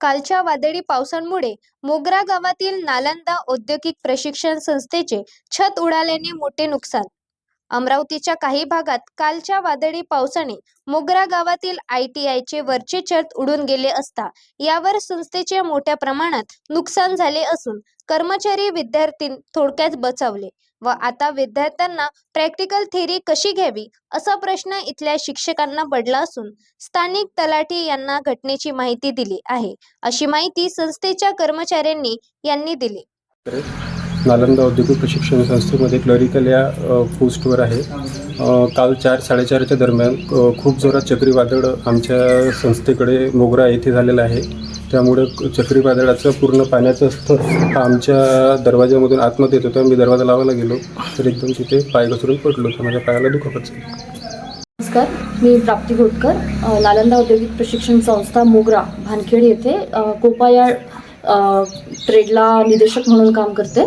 कालच्या वादळी पावसांमुळे मोगरा गावातील नालंदा औद्योगिक प्रशिक्षण संस्थेचे छत उडाल्याने मोठे नुकसान अमरावतीच्या काही भागात कालच्या वादळी पावसाने मोगरा गावातील आय टी आयचे वरचे छत उडून गेले असता यावर संस्थेचे मोठ्या प्रमाणात नुकसान झाले असून कर्मचारी विद्यार्थी थोडक्यात बचावले व आता विद्यार्थ्यांना प्रॅक्टिकल थेरी कशी घ्यावी असा प्रश्न इथल्या शिक्षकांना पडला असून स्थानिक तलाठी यांना घटनेची माहिती दिली आहे. अशी माहिती संस्थेच्या कर्मचाऱ्यांनी यांनी दिली. नालंदा औद्योगिक प्रशिक्षण संस्थेमध्ये क्लरिकल या पोस्टवर आहे. काल चार साडेचारच्या दरम्यान खूप जोरात चक्रीवादळ आमच्या संस्थेकडे मोगरा येथे झालेलं आहे. त्यामुळे चक्रीवादळाचं पूर्ण पाण्याचं स्तर हा आमच्या दरवाज्यामधून आतमध्ये येत. होता मी दरवाजा लावायला गेलो तर एकदम तिथे पाय घसरून पडलो. तर माझ्या पायाला दुखापत झाली. नमस्कार मी प्राप्ती घोटकर नालंदा औद्योगिक प्रशिक्षण संस्था मोगरा भानखेड येथे कोपाया ट्रेडला निदेशक म्हणून काम करते.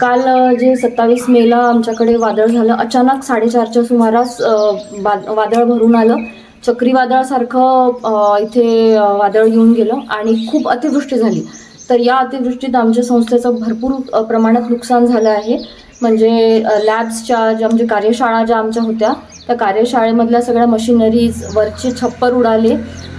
काल जे सत्तावीस मेला आमच्याकडे वादळ झालं अचानक साडेचारच्या सुमारास वादळ भरून आलं. चक्रीवादळासारखं इथे वादळ येऊन गेलं आणि खूप अतिवृष्टी झाली. तर या अतिवृष्टीत आमच्या संस्थेचं भरपूर प्रमाणात नुकसान झालं आहे. म्हणजे लॅब्सच्या ज्या म्हणजे कार्यशाळा ज्या आमच्या होत्या त्या कार्यशाळेमधल्या सगळ्या मशिनरीज वरचे छप्पर उडाले.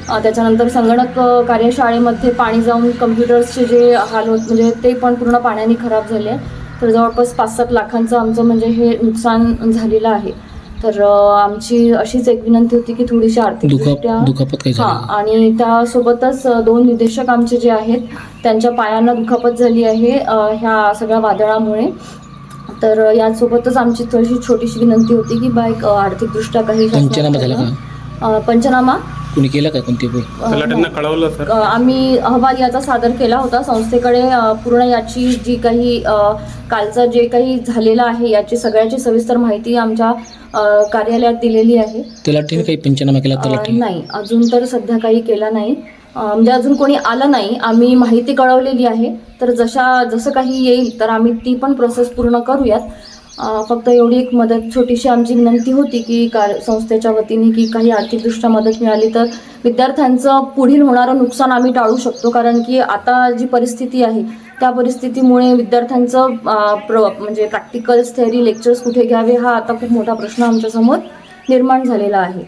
त्याच्यानंतर संगणक कार्यशाळेमध्ये पाणी जाऊन कम्प्युटर्सचे जे हाल होत म्हणजे ते पण पूर्ण पाण्याने खराब झाले तर जवळपास पाच सात लाखांचं आमचं म्हणजे हे नुकसान झालेलं आहे. तर आमची अशीच एक विनंती होती की थोडीशी हा झाली आणि त्यासोबतच दोन निदेशक आमचे जे आहेत त्यांच्या पायांना दुखापत झाली आहे ह्या सगळ्या वादळामुळे. तर यासोबतच आमची थोडीशी छोटीशी विनंती होती की बा एक अ, आर्थिकदृष्ट्या काही पंचनामा पंचनामा? कोणी केला का कोणती अ, तलाट्यांना कळवलं सर. आम्ही अहवाल याचा सादर केला होता. संस्थेकडे अ, पूर्ण याची जी काही अ, कालचं जे काही झालेलं आहे याची सगळ्याची सविस्तर माहिती आमच्या अ, कार्यालयात दिलेली आहे. तलाठीने काही पंचनामा केला अ, तलाठी नाही. अजून तर सध्या काही केला नाही. अ, म्हणजे अजून कोणी आलं नाही. आम्ही माहिती कळवलेली आहे. तर जशा जसं काही येईल तर आम्ही ती पण प्रोसेस पूर्ण करूयात. फक्त एवढी एक मदत छोटीशी आमची विनंती होती की कार संस्थेच्या वतीने की काही आर्थिकदृष्ट्या मदत मिळाली तर विद्यार्थ्यांचं पुढील होणारं नुकसान आम्ही टाळू शकतो. कारण की आता जी परिस्थिती आहे त्या परिस्थितीमुळे विद्यार्थ्यांचं प्र म्हणजे प्रॅक्टिकल्स थेअरी लेक्चर्स कुठे घ्यावे हा आता खूप मोठा प्रश्न आमच्यासमोर निर्माण झालेला आहे.